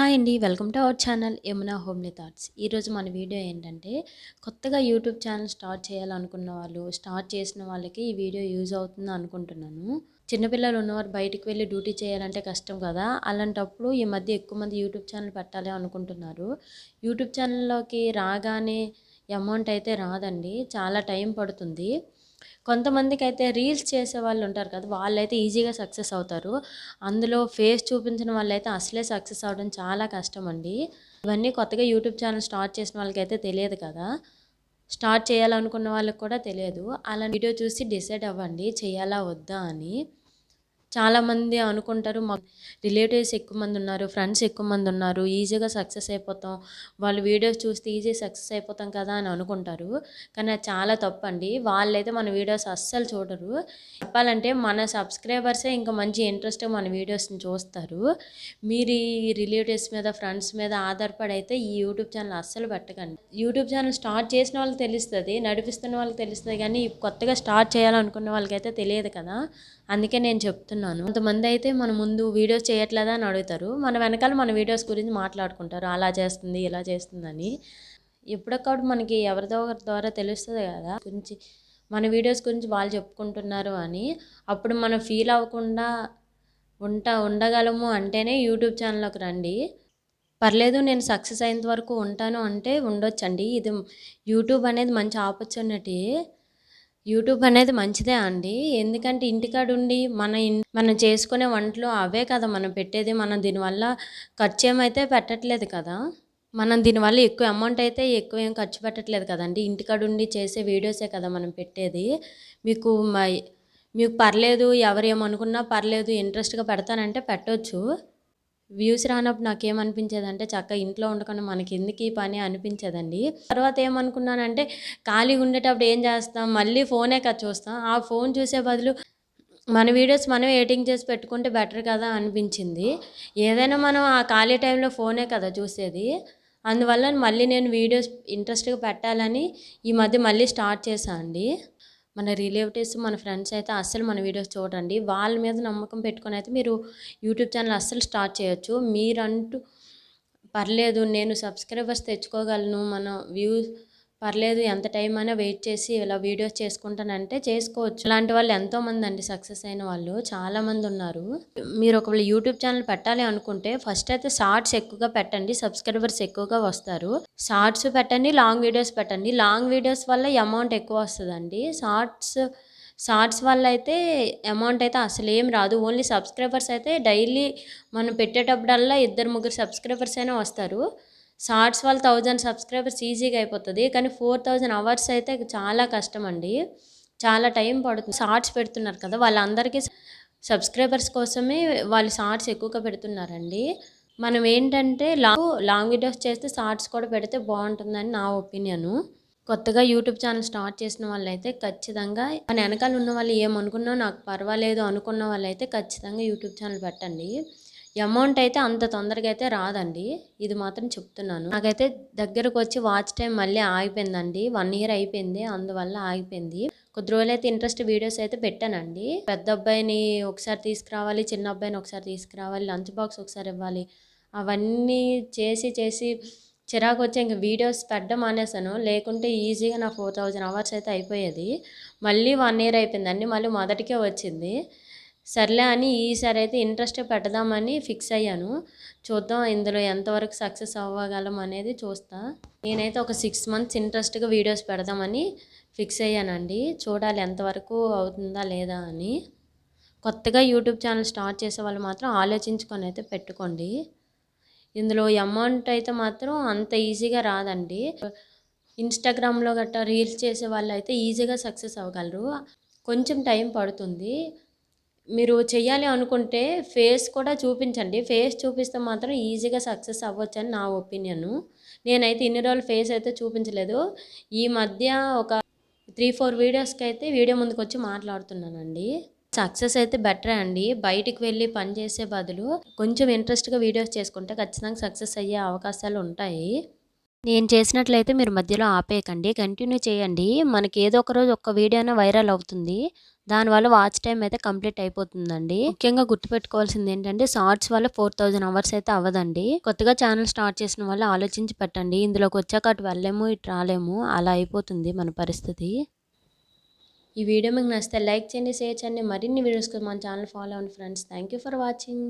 Hi అండి welcome to our channel Yamuna homely thoughts. ఈరోజు మన వీడియో ఏంటంటే కొత్తగా యూట్యూబ్ ఛానల్ స్టార్ట్ చేయాలనుకున్న వాళ్ళు స్టార్ట్ చేసిన వాళ్ళకి ఈ వీడియో యూజ్ అవుతుంది అనుకుంటున్నాను. చిన్నపిల్లలు ఉన్నవారు బయటికి వెళ్ళి డ్యూటీ చేయాలంటే కష్టం కదా అలాంటప్పుడు ఈ మధ్య ఎక్కువ మంది యూట్యూబ్ ఛానల్ పెట్టాలి అనుకుంటున్నారు. యూట్యూబ్ ఛానల్లోకి రాగానే అమౌంట్ అయితే రాదండి చాలా టైం పడుతుంది. కొంతమందికి అయితే రీల్స్ చేసే వాళ్ళు ఉంటారు కదా వాళ్ళైతే ఈజీగా సక్సెస్ అవుతారు. అందులో ఫేస్ చూపించిన వాళ్ళైతే అసలే సక్సెస్ అవ్వడం చాలా కష్టం అండి ఇవన్నీ కొత్తగా యూట్యూబ్ ఛానల్ స్టార్ట్ చేసిన వాళ్ళకైతే తెలియదు కదా. స్టార్ట్ చేయాలనుకున్న వాళ్ళకి కూడా తెలియదు. అలా వీడియో చూసి డిసైడ్ అవ్వండి చేయాలా వద్దా అని. చాలామంది అనుకుంటారు మా రిలేటివ్స్ ఎక్కువ మంది ఉన్నారు ఫ్రెండ్స్ ఎక్కువ మంది ఉన్నారు ఈజీగా సక్సెస్ అయిపోతాం వాళ్ళు వీడియోస్ చూస్తే ఈజీ సక్సెస్ అయిపోతాం కదా అని అనుకుంటారు. కానీ అది చాలా తప్పు అండి వాళ్ళైతే మన వీడియోస్ అస్సలు చూడరు. చెప్పాలంటే మన సబ్స్క్రైబర్సే ఇంకా మంచి ఇంట్రెస్ట్ మన వీడియోస్ని చూస్తారు. మీరు ఈ రిలేటివ్స్ మీద ఫ్రెండ్స్ మీద ఆధారపడి అయితే ఈ యూట్యూబ్ ఛానల్ అస్సలు పెట్టకండి. యూట్యూబ్ ఛానల్ స్టార్ట్ చేసిన వాళ్ళకి తెలుస్తుంది నడిపిస్తున్న వాళ్ళకి తెలుస్తుంది కానీ కొత్తగా స్టార్ట్ చేయాలనుకున్న వాళ్ళకైతే తెలియదు కదా. అందుకే నేను చెప్తున్నాను కొంతమంది అయితే మన ముందు వీడియోస్ చేయట్లేదా అని అడుగుతారు. మన వెనకాల మన వీడియోస్ గురించి మాట్లాడుకుంటారు. అలా చేస్తుంది ఇలా చేస్తుందని. ఎప్పుడొక్కడు మనకి ఎవరిదో ఒకరి ద్వారా తెలుస్తుంది కదా. గురించి మన వీడియోస్ గురించి వాళ్ళు చెప్పుకుంటున్నారు అని. అప్పుడు మనం ఫీల్ అవ్వకుండా ఉంటా ఉండగలము అంటేనే యూట్యూబ్ ఛానల్లోకి రండి. పర్లేదు నేను సక్సెస్ అయినంత వరకు ఉంటాను అంటే ఉండొచ్చండి. ఇది యూట్యూబ్ అనేది మంచి ఆపర్చునిటీ. యూట్యూబ్ అనేది మంచిదే అండి. ఎందుకంటే ఇంటికాడ ఉండి మన ఇన్- మనం చేసుకునే వంటలు అవే కదా మనం పెట్టేది. మనం దీనివల్ల ఖర్చు ఏమైతే పెట్టట్లేదు కదా. మనం దీనివల్ల ఎక్కువ అమౌంట్ అయితే ఎక్కువ ఏం ఖర్చు పెట్టట్లేదు కదండి. ఇంటికాడ ఉండి చేసే వీడియోసే కదా మనం పెట్టేది. మీకు మీకు పర్లేదు ఎవరు ఏమనుకున్నా పర్లేదు ఇంట్రెస్ట్గా పెడతానంటే పెట్టొచ్చు. వ్యూస్ రానప్పుడు నాకేమనిపించేది అంటే చక్కగా ఇంట్లో ఉండకుండా మనకి ఎందుకు ఈ పని? అనిపించేదండి. తర్వాత ఏమనుకున్నానంటే ఖాళీగా ఉండేటప్పుడు ఏం చేస్తాం? మళ్ళీ ఫోనే కదా చూస్తాం. ఆ ఫోన్ చూసే బదులు మన వీడియోస్ మనం ఎడిటింగ్ చేసి పెట్టుకుంటే బెటర్ కదా అనిపించింది. ఏదైనా మనం ఆ ఖాళీ టైంలో ఫోనే కదా చూసేది. అందువల్ల మళ్ళీ నేను వీడియోస్ ఇంట్రెస్ట్గా పెట్టాలని ఈ మధ్య మళ్ళీ స్టార్ట్ చేశాను అండి మన రిలేటివ్స్ మన ఫ్రెండ్స్ అయితే అస్సలు మన వీడియోస్ చూడండి. వాళ్ళ మీద నమ్మకం పెట్టుకొని అయితే మీరు యూట్యూబ్ ఛానల్ అస్సలు స్టార్ట్ చేయొచ్చు. మీరంటూ పర్లేదు నేను సబ్స్క్రైబర్స్ తెచ్చుకోగలను. మన వ్యూస్ పర్లేదు ఎంత టైం అయినా వెయిట్ చేసి ఇలా వీడియోస్ చేసుకుంటానంటే చేసుకోవచ్చు. ఇలాంటి వాళ్ళు ఎంతోమంది అండి సక్సెస్ అయిన వాళ్ళు. చాలామంది ఉన్నారు. మీరు ఒకవేళ యూట్యూబ్ ఛానల్ పెట్టాలి అనుకుంటే ఫస్ట్ అయితే షార్ట్స్ ఎక్కువగా పెట్టండి సబ్స్క్రైబర్స్ ఎక్కువగా వస్తారు. షార్ట్స్ పెట్టండి లాంగ్ వీడియోస్ పెట్టండి. లాంగ్ వీడియోస్ వల్ల అమౌంట్ ఎక్కువ వస్తుందండి. షార్ట్స్ షార్ట్స్ వల్ల అయితే అమౌంట్ అయితే అసలు ఏం రాదు. ఓన్లీ సబ్స్క్రైబర్స్ అయితే డైలీ మనం పెట్టేటప్పుడల్లా ఇద్దరు ముగ్గురు సబ్స్క్రైబర్స్ అయినా వస్తారు. షార్ట్స్ వల్ల థౌజండ్ సబ్స్క్రైబర్స్ ఈజీగా అయిపోతుంది. కానీ ఫోర్ థౌజండ్ అవర్స్ అయితే చాలా కష్టం అండి. చాలా టైం పడుతుంది. షార్ట్స్ పెడుతున్నారు కదా వాళ్ళందరికీ సబ్స్క్రైబర్స్ కోసమే వాళ్ళు షార్ట్స్ ఎక్కువగా పెడుతున్నారండి. మనం ఏంటంటే లాంగ్ లాంగ్ వీడియోస్ చేస్తే షార్ట్స్ కూడా పెడితే బాగుంటుందని నా ఒపీనియను. కొత్తగా యూట్యూబ్ ఛానల్ స్టార్ట్ చేసిన వాళ్ళైతే ఖచ్చితంగా మన వెనకాల ఉన్న వాళ్ళు ఏమనుకున్నా నాకు పర్వాలేదు అనుకున్న వాళ్ళైతే ఖచ్చితంగా యూట్యూబ్ ఛానల్ పెట్టండి. అమౌంట్ అయితే అంత తొందరగా అయితే రాదండి. ఇది మాత్రం చెప్తున్నాను. నాకైతే దగ్గరకు వచ్చి వాచ్ టైం మళ్ళీ ఆగిపోయిందండి. వన్ ఇయర్ అయిపోయింది. అందువల్ల ఆగిపోయింది. కొద్ది రోజులైతే ఇంట్రెస్ట్ వీడియోస్ అయితే పెట్టానండి. పెద్ద అబ్బాయిని ఒకసారి తీసుకురావాలి చిన్న అబ్బాయిని ఒకసారి తీసుకురావాలి లంచ్ బాక్స్ ఒకసారి ఇవ్వాలి. అవన్నీ చేసి చేసి చిరాకు వచ్చి ఇంక వీడియోస్ పెట్టడం మానేశాను. లేకుంటే ఈజీగా నా ఫోర్ థౌజండ్ అవర్స్ అయితే అయిపోయేది. మళ్ళీ వన్ ఇయర్ అయిపోయిందండి. మళ్ళీ మొదటికే వచ్చింది. సర్లే అని ఈసారి అయితే ఇంట్రెస్ట్ పెడదామని ఫిక్స్ అయ్యాను. చూద్దాం ఇందులో ఎంతవరకు సక్సెస్ అవ్వగలం అనేది చూస్తా. నేనైతే ఒక సిక్స్ మంత్స్ ఇంట్రెస్ట్గా వీడియోస్ పెడదామని ఫిక్స్ అయ్యానండి. చూడాలి ఎంతవరకు అవుతుందా లేదా అని. కొత్తగా యూట్యూబ్ ఛానల్ స్టార్ట్ చేసే వాళ్ళు మాత్రం ఆలోచించుకొని అయితే పెట్టుకోండి. ఇందులో అమౌంట్ అయితే మాత్రం అంత ఈజీగా రాదండి. ఇన్స్టాగ్రామ్లో గట్రా రీల్స్ చేసే వాళ్ళు అయితే ఈజీగా సక్సెస్ అవ్వగలరు. కొంచెం టైం పడుతుంది. మీరు చేయాలి అనుకుంటే ఫేస్ కూడా చూపించండి. ఫేస్ చూపిస్తే మాత్రం ఈజీగా సక్సెస్ అవ్వచ్చు అని నా ఒపీనియన్. నేనైతే ఇన్ని రోజులు ఫేస్ అయితే చూపించలేదు. ఈ మధ్య ఒక త్రీ ఫోర్ వీడియోస్కి అయితే వీడియో ముందుకు వచ్చి మాట్లాడుతున్నానండి. సక్సెస్ అయితే బెటరే అండి. బయటికి వెళ్ళి పని చేసే బదులు కొంచెం ఇంట్రెస్ట్గా వీడియోస్ చేసుకుంటే ఖచ్చితంగా సక్సెస్ అయ్యే అవకాశాలు ఉంటాయి. నేను చేసినట్లయితే మీరు మధ్యలో ఆపేయకండి. కంటిన్యూ చేయండి. మనకి ఏదో ఒక రోజు ఒక్క వీడియోనే వైరల్ అవుతుంది. దానివల్ల వాచ్ టైం అయితే కంప్లీట్ అయిపోతుందండి. ముఖ్యంగా గుర్తుపెట్టుకోవాల్సింది ఏంటంటే షార్ట్స్ వల్ల ఫోర్ థౌజండ్ అవర్స్ అయితే అవ్వదండి. కొత్తగా ఛానల్ స్టార్ట్ చేసిన వాళ్ళు ఆలోచించి పెట్టండి. ఇందులోకి వచ్చాక అటు వెళ్ళలేము ఇటు రాలేము అలా అయిపోతుంది మన పరిస్థితి. ఈ వీడియో మీకు నచ్చితే లైక్ చేయండి షేర్ చేయండి. మరిన్ని వీడియోస్ మన ఛానల్ ఫాలో అవ్వండి friends thank you for watching